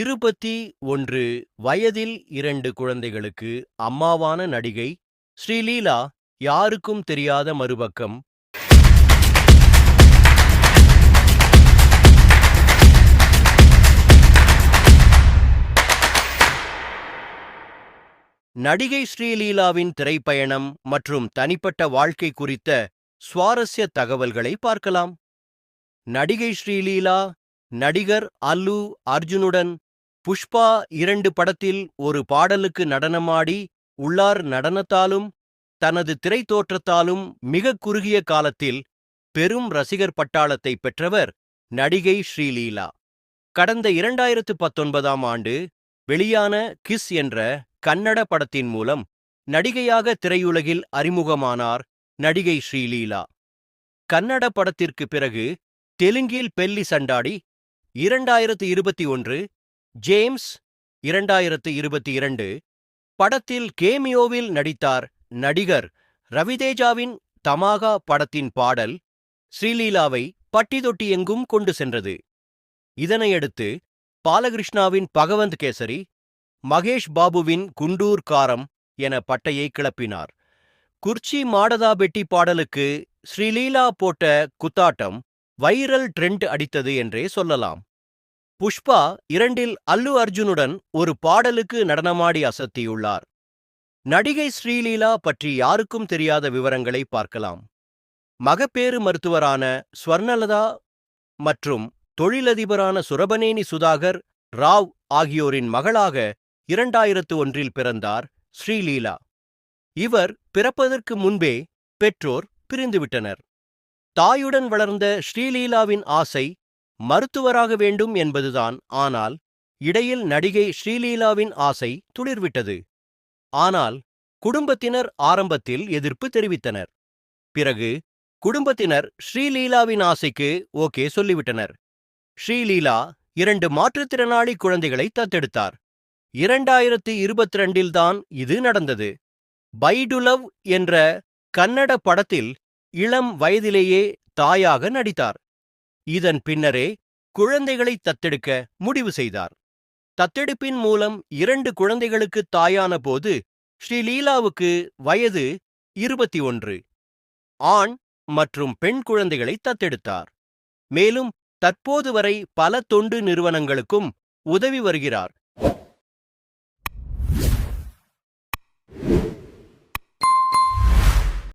இருபத்தி ஒன்று வயதில் இரண்டு குழந்தைகளுக்கு அம்மாவான நடிகை ஸ்ரீலீலா யாருக்கும் தெரியாத மறுபக்கம். நடிகை ஸ்ரீலீலாவின் திரைப்பயணம் மற்றும் தனிப்பட்ட வாழ்க்கை குறித்த சுவாரஸ்ய தகவல்களை பார்க்கலாம். நடிகை ஸ்ரீலீலா நடிகர் அல்லு அர்ஜுனுடன் புஷ்பா இரண்டு படத்தில் ஒரு பாடலுக்கு நடனமாடி உள்ளார் நடனத்தாலும் தனது திரைத்தோற்றத்தாலும் மிக மிகக் குறுகிய காலத்தில் பெரும் ரசிகர் பட்டாளத்தை பெற்றவர் நடிகை ஸ்ரீலீலா. கடந்த இரண்டாயிரத்து பத்தொன்பதாம் ஆண்டு வெளியான கிஸ் என்ற கன்னட படத்தின் மூலம் நடிகையாக திரையுலகில் அறிமுகமானார் நடிகை ஸ்ரீலீலா. கன்னட படத்திற்கு பிறகு தெலுங்கில் பெல்லி சண்டாடி இரண்டாயிரத்து இருபத்தி ஒன்று ஜேம்ஸ் இரண்டாயிரத்து இருபத்தி இரண்டு படத்தில் கேமியோவில் நடித்தார் நடிகர் ரவிதேஜாவின் தமாகா படத்தின் பாடல் ஸ்ரீலீலாவை பட்டி தொட்டி எங்கும் கொண்டு சென்றது. இதனையடுத்து பாலகிருஷ்ணாவின் பகவந்த் கேசரி மகேஷ் பாபுவின் குண்டூர் காரம் என பட்டையை கிளப்பினார். குர்ச்சி மாடதா பெட்டி பாடலுக்கு ஸ்ரீலீலா போட்ட குத்தாட்டம் வைரல் ட்ரெண்ட் அடித்தது என்றே சொல்லலாம். புஷ்பா இரண்டில் அல்லு அர்ஜுனுடன் ஒரு பாடலுக்கு நடனமாடி அசத்தியுள்ளார். நடிகை ஸ்ரீலீலா பற்றி யாருக்கும் தெரியாத விவரங்களை பார்க்கலாம். மகப்பேறு மருத்துவரான ஸ்வர்ணலதா மற்றும் தொழிலதிபரான சுரபனேனி சுதாகர் ராவ் ஆகியோரின் மகளாக இரண்டாயிரத்து ஒன்றில் பிறந்தார் ஸ்ரீலீலா. இவர் பிறப்பதற்கு முன்பே பெற்றோர் பிரிந்துவிட்டனர். தாயுடன் வளர்ந்த ஸ்ரீலீலாவின் ஆசை மருத்துவராக வேண்டும் என்பதுதான். ஆனால் இடையில் நடிகை ஸ்ரீலீலாவின் ஆசை துளிர்விட்டது. ஆனால் குடும்பத்தினர் ஆரம்பத்தில் எதிர்ப்பு தெரிவித்தனர். பிறகு குடும்பத்தினர் ஸ்ரீலீலாவின் ஆசைக்கு ஓகே சொல்லிவிட்டனர். ஸ்ரீலீலா இரண்டு மாற்றுத்திறனாளி குழந்தைகளை தத்தெடுத்தார். இரண்டாயிரத்தி இருபத்தி ரெண்டில்தான் இது நடந்தது. பைடுலவ் என்ற கன்னட படத்தில் இளம் வயதிலேயே தாயாக நடித்தார். இதன் பின்னரே குழந்தைகளை தத்தெடுக்க முடிவு செய்தார். தத்தெடுப்பின் மூலம் இரண்டு குழந்தைகளுக்கு தாயான போது ஸ்ரீலீலாவுக்கு வயது இருபத்தி ஒன்று ஆண் மற்றும் பெண் குழந்தைகளை தத்தெடுத்தார். மேலும் தற்போது வரை பல தொண்டு நிறுவனங்களுக்கும் உதவி வருகிறார்.